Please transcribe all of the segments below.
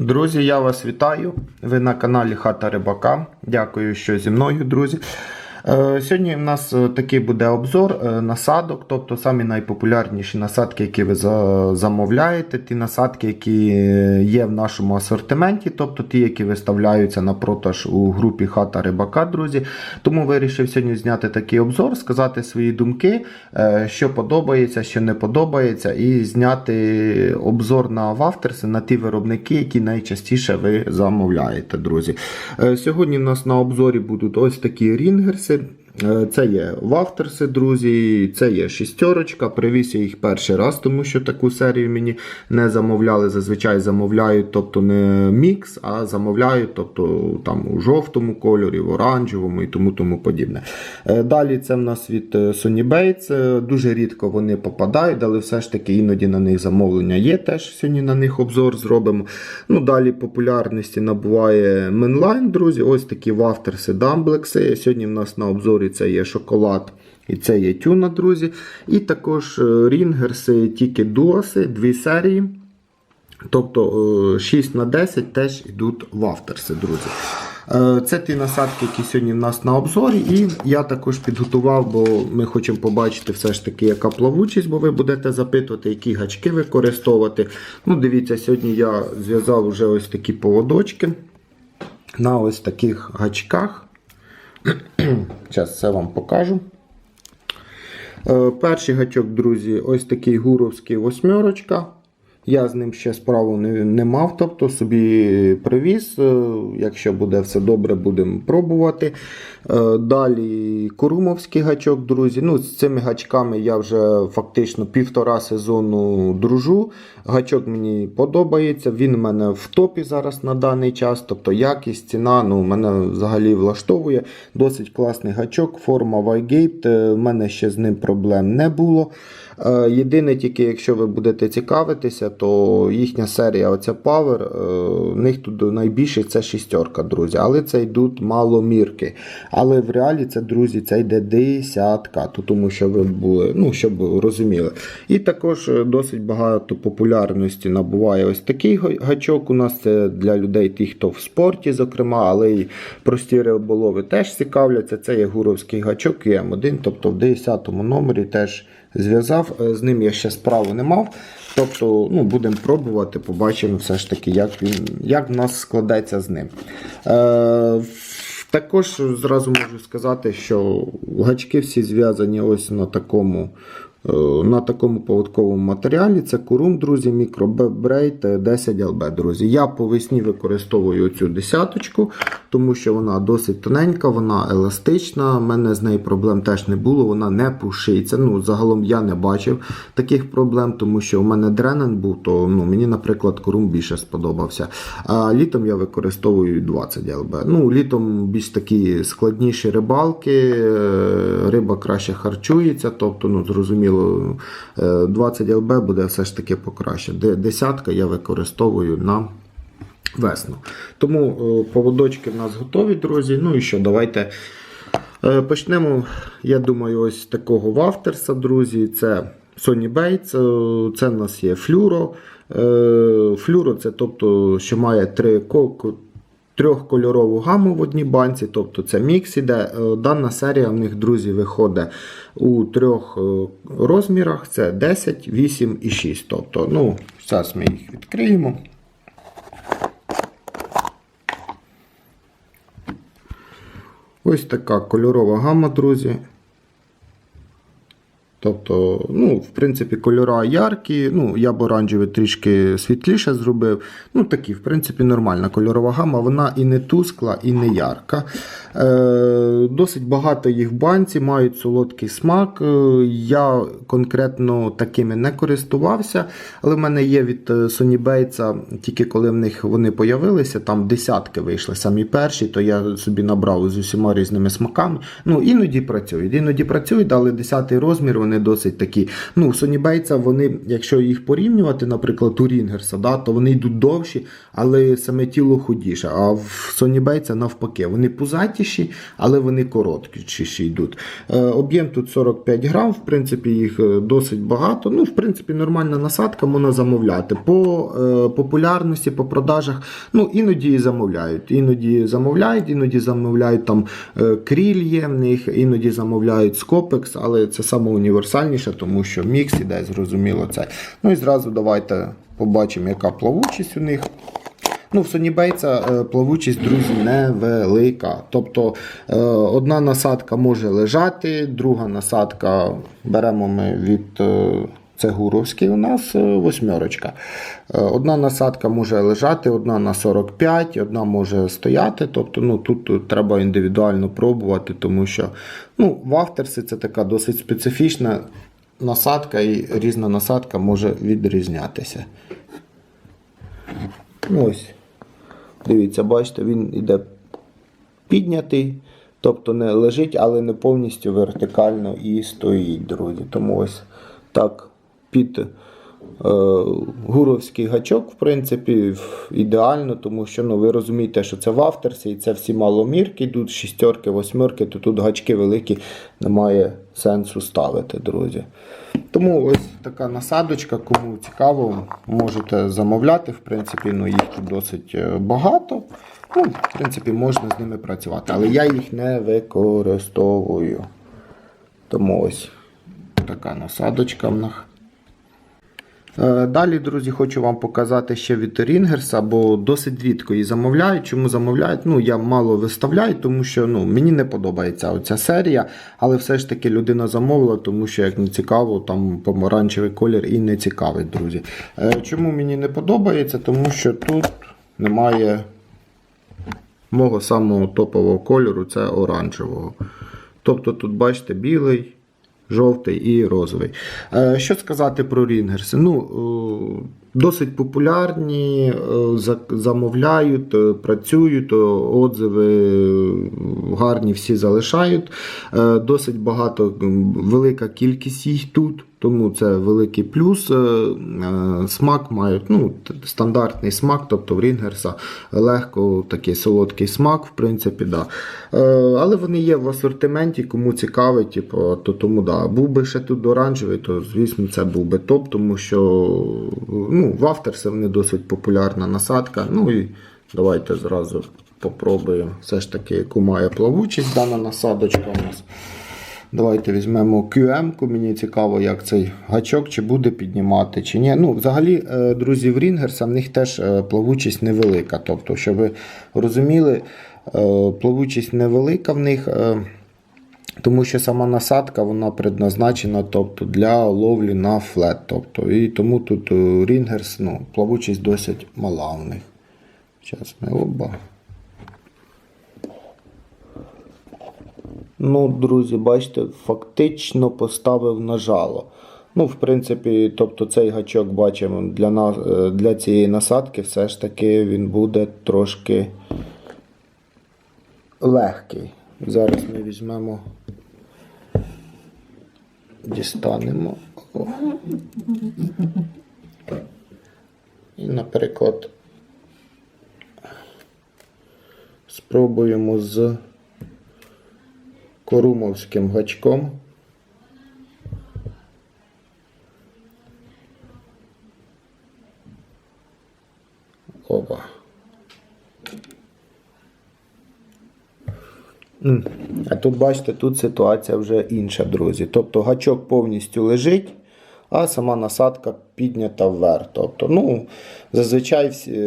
Друзі, я вас вітаю. Ви на каналі Хата Рибака. Дякую, що зі мною, друзі. Е, Сьогодні в нас е, такий буде обзор е, насадок, тобто самі найпопулярніші насадки, які ви замовляєте, ті насадки, які є в нашому асортименті, тобто ті, які виставляються на продаж у групі Хата Рибака, друзі. Тому вирішив сьогодні зняти такий обзор, сказати свої думки, що подобається, що не подобається, і зняти обзор на вафтерси, на ті виробники, які найчастіше ви замовляєте, друзі. Сьогодні в нас на обзорі будуть ось такі рінгерси. Е, Це є вафтерси, друзі, це є шістерочка. Привіз я їх перший раз, тому що таку серію мені не замовляли. Зазвичай замовляють, тобто не мікс, а замовляють, тобто там у жовтому кольорі, в оранжевому і тому тому подібне. Е, Далі це в нас від е, Sony Bates. Дуже рідко вони попадають, але все ж таки іноді на них замовлення є. Теж сьогодні на них обзор зробимо. Ну, Далі популярності набуває Mainline, друзі. Ось такі вафтерси, дамблекси. Сьогодні в нас на обзорі це є шоколад. І це є тюна, друзі. І також е, рінгерси, тільки дуаси, дві серії. Тобто е, 6 на 10 теж йдуть вафтерси, друзі. Е, Це ті насадки, які сьогодні в нас на обзорі. І я також підготував, бо ми хочемо побачити все ж таки, яка плавучість, бо ви будете запитувати, які гачки використовувати. Ну, Дивіться, сьогодні я зв'язав вже ось такі поводочки на ось таких гачках. Зараз це вам покажу. Е, Перший гачок, друзі, ось такий гуровський восьмерочка. Я з ним ще справу не, не мав, тобто собі привіз. Е, Якщо буде все добре, будемо пробувати. Е, Далі Курумовський гачок, друзі. Ну, З цими гачками я вже фактично півтора сезону дружу. Гачок мені подобається. Він у мене в топі зараз на даний час. Тобто якість, ціна ну, мене взагалі влаштовує. Досить класний гачок, форма Вайгейт. У мене ще з ним проблем не було. Е, Єдине, тільки якщо ви будете цікавитися, то їхня серія оця Power, е, в них тут найбільше це шістерка, друзі. Але це йдуть маломірки. Але в реалі це, друзі, це йде десятка, то тому що ви були, ну, щоб розуміли. І також е, досить багато популярності набуває ось такий гачок. У нас це для людей, тих, хто в спорті, зокрема, але й прості риболови теж цікавляться. Це є гуровський гачок і М1, тобто в 10 номері теж зв'язав. Е, З ним я ще справу не мав. Тобто, ну, будемо пробувати, побачимо все ж таки, як він, як в нас складеться з ним. Е, також зразу можу сказати, що гачки всі зв'язані ось на такому. Е, На такому поводковому матеріалі це курум, друзі, мікробрейт 10 ЛБ, друзі. Я по весні використовую цю десяточку, тому що вона досить тоненька, вона еластична. У мене з нею проблем теж не було, вона не пушиться. Ну, загалом я не бачив таких проблем, тому що у мене дренен був, то ну, мені, наприклад, курум більше сподобався. А літом я використовую 20 ЛБ. Ну, літом більш такі складніші рибалки, е, риба краще харчується, тобто, ну, зрозуміло, е, 20 ЛБ буде все ж таки покраще. Десятка я використовую на весну. Тому е, поводочки в нас готові, друзі. Ну і що, давайте е, почнемо. Я думаю, ось такого вафтерса, друзі. Це Sony Bates, е, це в нас є флюро. Е, Флюро це тобто, що має три ко- трьохкольорову гаму в одній банці, тобто це мікс іде. Е, Дана серія в них, друзі, виходить у трьох е, розмірах: це 10, 8 і 6. Тобто, ну, зараз ми їх відкриємо. Ось така кольорова гама, друзі. Тобто, ну, в принципі, кольора яркі. Ну, я б оранжевий трішки світліше зробив. Ну, такі, в принципі, нормальна кольорова гама. Вона і не тускла, і не ярка. Е, досить багато їх в банці, мають солодкий смак. Е, я конкретно такими не користувався, але в мене є від е, Sony Bates, тільки коли в них вони появилися, там десятки вийшли самі перші, то я собі набрав з усіма різними смаками. Ну, іноді працюють, іноді працюють, але 10 розмір вони досить такі. Ну, сонібейця, вони, якщо їх порівнювати, наприклад, у Рінгерса, да, то вони йдуть довші, але саме тіло худіше. А в сонібейця навпаки, вони пузатіші, але вони короткіші йдуть. Е, об'єм тут 45 грам, в принципі, їх е, досить багато. Ну, в принципі, нормальна насадка можна замовляти. По е, популярності, по продажах, ну, іноді і замовляють. Іноді замовляють, іноді замовляють там кріль є в них, іноді замовляють скопекс, але це саме універсальніше, тому що мікс іде, зрозуміло це. Ну і зразу давайте побачимо, яка плавучість у них. Ну, в Сонібейця е, плавучість, друзі, невелика. Тобто е, одна насадка може лежати, друга насадка беремо ми від. Це гуровський у нас е, восьмерочка. Е, Одна насадка може лежати, одна на 45, одна може стояти. Тобто ну, тут треба індивідуально пробувати, тому що ну, вафтерси це така досить специфічна насадка, і різна насадка може відрізнятися. Ось. Дивіться, бачите, він іде піднятий, тобто не лежить, але не повністю вертикально і стоїть, друзі. Тому ось так під е, гуровський гачок, в принципі, ідеально, тому що ну, ви розумієте, що це в авторсі, і це всі маломірки йдуть, шістерки, восьмерки, то тут гачки великі немає сенсу ставити, друзі. Тому ось така насадочка, кому цікаво, можете замовляти. В принципі, ну, їх тут досить е, багато. Ну, в принципі, можна з ними працювати, але я їх не використовую. Тому ось така насадочка в них. Е, Далі, друзі, хочу вам показати ще від Рінгерса, бо досить рідко її замовляють. Чому замовляють? Ну, я мало виставляю, тому що ну, мені не подобається оця серія, але все ж таки людина замовила, тому що, як не цікаво, там помаранчевий колір і не цікавить, друзі. Е, Чому мені не подобається? Тому що тут немає мого самого топового кольору, це оранжевого. Тобто тут, бачите, білий, жовтий і розовий. Е, Що сказати про рінгерси? Ну, е, досить популярні, е, замовляють, працюють, отзиви гарні всі залишають. Досить багато, велика кількість їх тут. Тому це великий плюс. Е, е, Смак мають ну, стандартний смак, тобто в Рінгерса легко такий солодкий смак, в принципі, да. Е, Але вони є в асортименті, кому цікавить, типу, то тому да. Був би ще тут оранжевий, то звісно це був би топ, тому що ну, в Автерсі вони досить популярна насадка. Ну і давайте зразу попробуємо все ж таки, яку має плавучість дана насадочка у нас. Давайте візьмемо QM-ку. Мені цікаво, як цей гачок чи буде піднімати, чи ні. Ну, взагалі, е, друзі, в Рінгерса в них теж е, плавучість невелика. Тобто, щоб ви розуміли, е, плавучість невелика в них. Тому що сама насадка вона предназначена тобто, для ловлі на флет. Тобто, і тому тут Рінгерс, ну, плавучість досить мала у них. Зараз ми оба. Ну, друзі, бачите, фактично поставив на жало. Ну, в принципі, тобто цей гачок бачимо для, нас, е, для цієї насадки все ж таки він буде трошки легкий. Зараз ми візьмемо, дістанемо. О. І, наприклад, спробуємо з корумовським гачком. Опа. А тут бачите, тут ситуація вже інша, друзі. Тобто гачок повністю лежить, а сама насадка піднята вверх. Тобто, ну, зазвичай всі, е,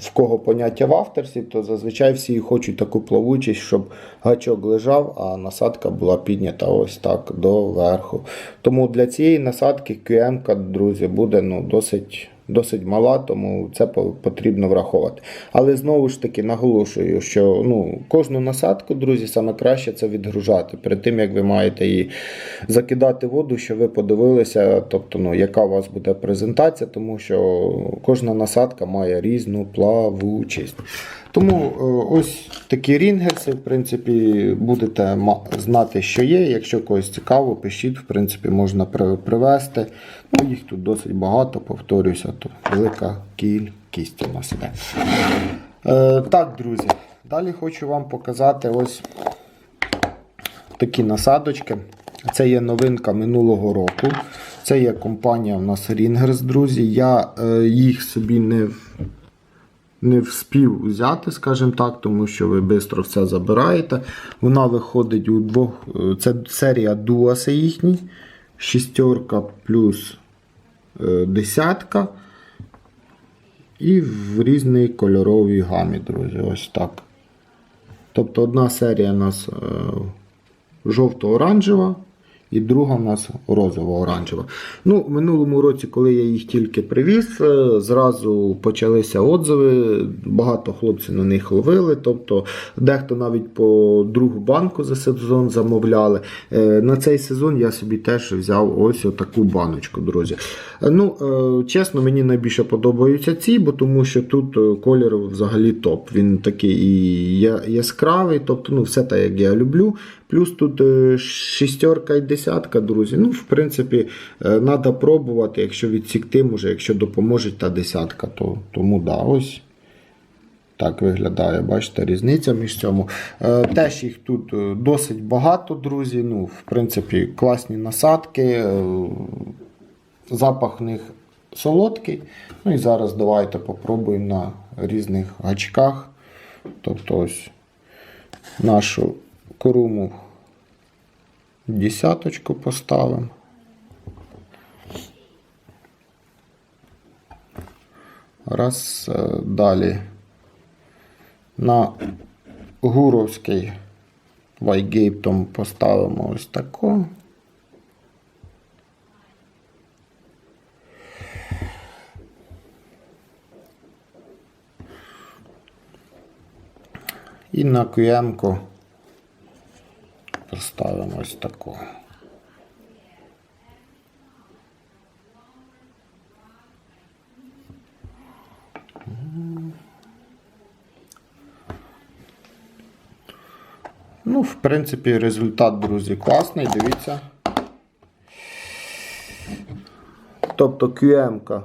в кого поняття в авторсі, то зазвичай всі хочуть таку плавучість, щоб гачок лежав, а насадка була піднята ось так до верху. Тому для цієї насадки QM, друзі, буде ну, досить. Досить мала, тому це по- потрібно враховувати. Але знову ж таки наголошую, що ну, кожну насадку, друзі, саме краще це відгружати. Перед тим як ви маєте її закидати воду, що ви подивилися, тобто, ну, яка у вас буде презентація, тому що кожна насадка має різну плавучість. Тому е, ось такі рінгерси, в принципі, будете знати, що є. Якщо когось цікаво, пишіть, в принципі, можна привезти. Ну, їх тут досить багато, повторюся, то велика кількість у нас іде. Е, так, друзі, далі хочу вам показати ось такі насадочки. Це є новинка минулого року. Це є компанія у нас Ringers, друзі. Я е, їх собі не, не вспів взяти, скажімо так, тому що ви швидко все забираєте. Вона виходить у двох. е, Це серія Дуаси їхній. Шістерка плюс е, десятка. І в різній кольоровій гамі, друзі. Ось так. Тобто одна серія у нас е, жовто-оранжева, і друга в нас розово-оранжева. Ну, в минулому році, коли я їх тільки привіз, е, зразу почалися отзиви. Багато хлопців на них ловили. Тобто, дехто навіть по другу банку за сезон замовляли. Е, На цей сезон я собі теж взяв ось таку баночку, друзі. Е, Ну, чесно, мені найбільше подобаються ці, бо тому що тут колір взагалі топ. Він такий і яскравий, тобто ну, все так, як я люблю. Плюс тут шістерка і десятка, друзі. Ну, в принципі, треба пробувати, якщо відсікти, може, якщо допоможе та десятка, то тому да, ось. Так виглядає, бачите, різниця між цьому. Е, теж їх тут е, досить багато, друзі. Ну, в принципі, класні насадки. Е, запах в них солодкий. Ну і зараз давайте попробуємо на різних гачках. Тобто ось нашу коруму десяточку поставимо. Раз е, далі на гуровський вайгейптом поставимо ось таку. І на QM-ку поставимо ось таку. Ну, в принципі, результат, друзі, класний, дивіться. Тобто QM-ка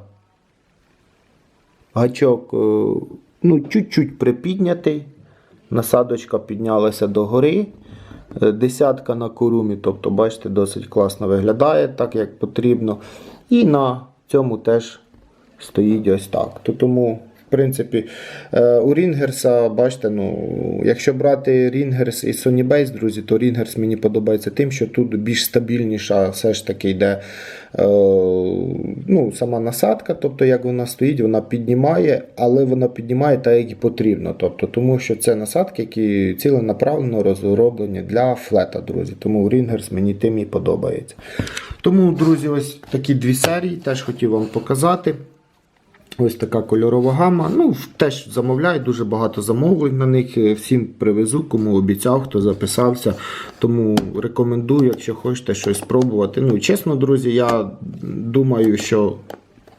гачок е, ну, чуть-чуть припіднятий. Насадочка піднялася догори. Е, Десятка на корумі, тобто, бачите, досить класно виглядає, так як потрібно. І на цьому теж стоїть ось так. То тому, в принципі, е, у Рінгерса, бачите, ну, якщо брати Рінгерс і Base, друзі, то Рінгерс мені подобається тим, що тут більш стабільніша все ж таки йде е, ну, сама насадка, тобто як вона стоїть, вона піднімає, але вона піднімає так, як і потрібно. Тобто, тому що це насадки, які ціленаправленно розроблені для флета, друзі. Тому Рінгерс мені тим і подобається. Тому, друзі, ось такі дві серії теж хотів вам показати. Ось така кольорова гама. Ну, теж замовляють, дуже багато замовлень на них. Е, Всім привезу, кому обіцяв, хто записався. Тому рекомендую, якщо хочете щось спробувати. Ну, чесно, друзі, я думаю, що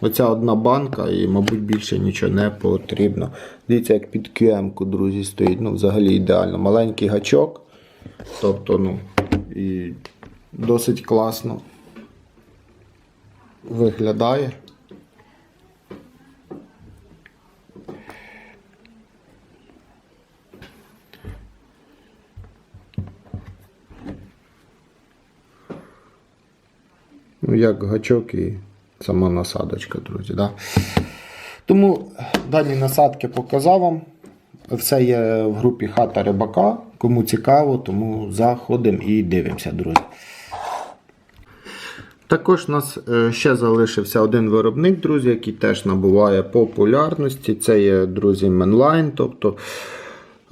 оця одна банка і, мабуть, більше нічого не потрібно. Дивіться, як під QM-ку, друзі, стоїть. Ну, взагалі ідеально. Маленький гачок. Тобто, ну, і досить класно виглядає. Ну, як гачок і сама насадочка, друзі. Да? Тому дані насадки показав вам. Все є в групі хата рибака. Кому цікаво, тому заходимо і дивимося, друзі. Також у нас е, ще залишився один виробник, друзі, який теж набуває популярності. Це є, друзі, Менлайн. Тобто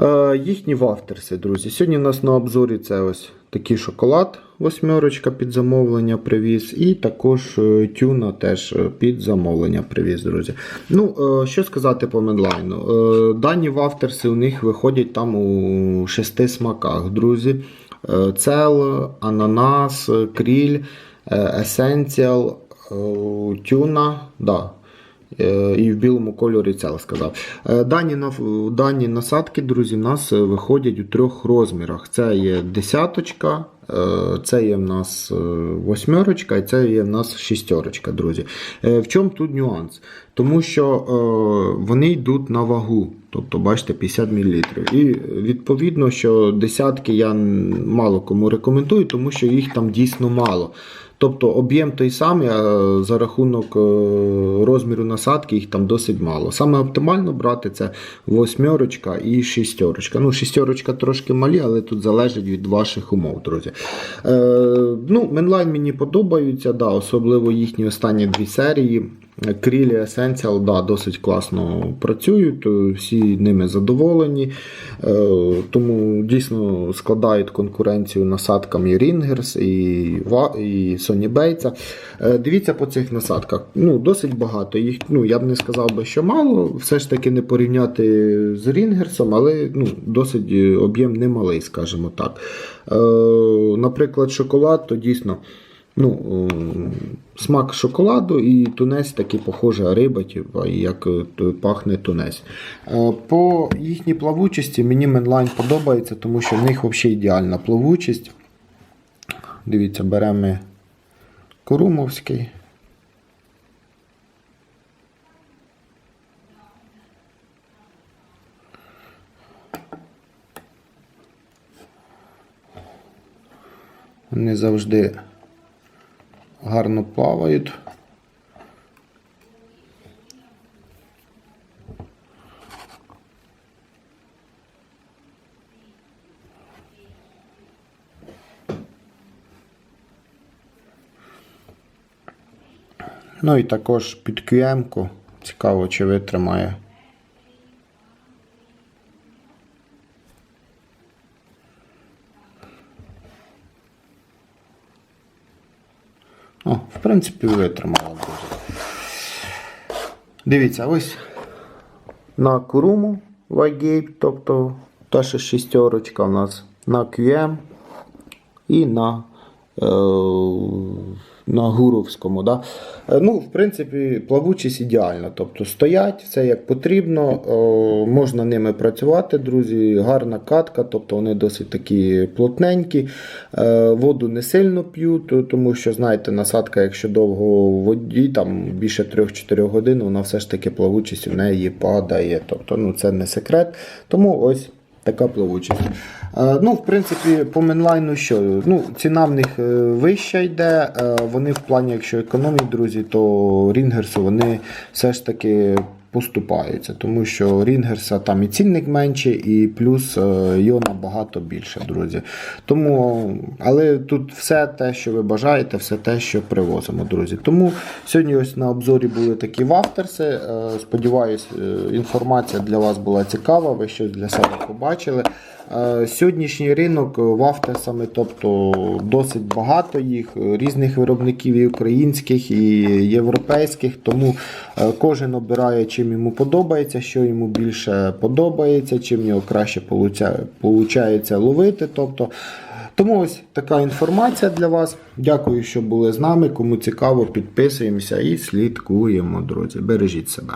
е, їхні вафтерси, друзі. Сьогодні у нас на обзорі це ось такий шоколад, восьмерочка під замовлення привіз. І також е, тюна теж е, під замовлення привіз, друзі. Ну, е, що сказати по Менлайну? Е, дані вафтерси у них виходять там у шести смаках, друзі. Цел, ананас, кріль. Essential, е, тюна, да. Е, І в білому кольорі це сказав. Е, Дані, дані насадки, друзі, в нас е, виходять у трьох розмірах. Це є десяточка, це є в нас восьмерочка і це є в нас шістерочка, друзі. В чому тут нюанс? Тому що е, вони йдуть на вагу. Тобто, бачите, 50 мл. І відповідно, що десятки я мало кому рекомендую, тому що їх там дійсно мало. Тобто об'єм той самий, а за рахунок е, розміру насадки їх там досить мало. Саме оптимально брати це восьмерочка і шістерочка. Ну, шістерочка трошки малі, але тут залежить від ваших умов, друзі. Е, ну, Менлайн мені подобаються, да, особливо їхні останні дві серії. Крілі Essential да, досить класно працюють, е, всі ними задоволені. Е, Тому дійсно складають конкуренцію насадкам і Ringers, і, Sony Bates. Е, Дивіться по цих насадках. Ну, досить багато. Їх, ну, я б не сказав би, що мало. Все ж таки не порівняти з Рінгерсом, але ну, досить об'єм немалий, скажімо так. Наприклад, шоколад, то дійсно. Ну, е, смак шоколаду і тунець такий похожа риба, типу, як е, пахне тунець. Е, По їхній плавучості мені Менлайн подобається, тому що в них взагалі ідеальна плавучість. Дивіться, беремо Корумовський. Вони завжди гарно плавають. Ну і також під QM-ку. Цікаво, чи витримає. О, в принципі, витримала дуже. Дивіться, ось на Куруму Вайгейп, тобто та ще шістерочка у нас на QM і на, е, на Гуровському. Да? Е, Ну, в принципі, плавучість ідеальна. Тобто стоять, все як потрібно, е, можна ними працювати, друзі. Гарна катка, тобто вони досить такі плотненькі. Е, Воду не сильно п'ють, тому що, знаєте, насадка, якщо довго в воді, там більше 3-4 годин, вона все ж таки плавучість у неї падає. Тобто, ну, це не секрет. Тому ось. Така плавучість. Е, ну, в принципі, по менлайну що? Ну, ціна в них е, вища йде. Е, вони в плані, якщо економять, друзі, то рінгерси вони все ж таки поступаються, тому що рінгерса там і цінник менший, і плюс е, його набагато більше, друзі. Тому, але тут все те, що ви бажаєте, все те, що привозимо, друзі. Тому сьогодні ось на обзорі були такі вафтерси. Е, Сподіваюсь, е, інформація для вас була цікава, ви щось для себе побачили. Е, Сьогоднішній ринок вафтерсами, тобто досить багато їх, е, різних виробників і українських, і європейських. Тому е, кожен обирає, чим йому подобається, що йому більше подобається, чим в нього краще виходить ловити. Тобто, тому ось така інформація для вас. Дякую, що були з нами. Кому цікаво, підписуємося і слідкуємо, друзі. Бережіть себе.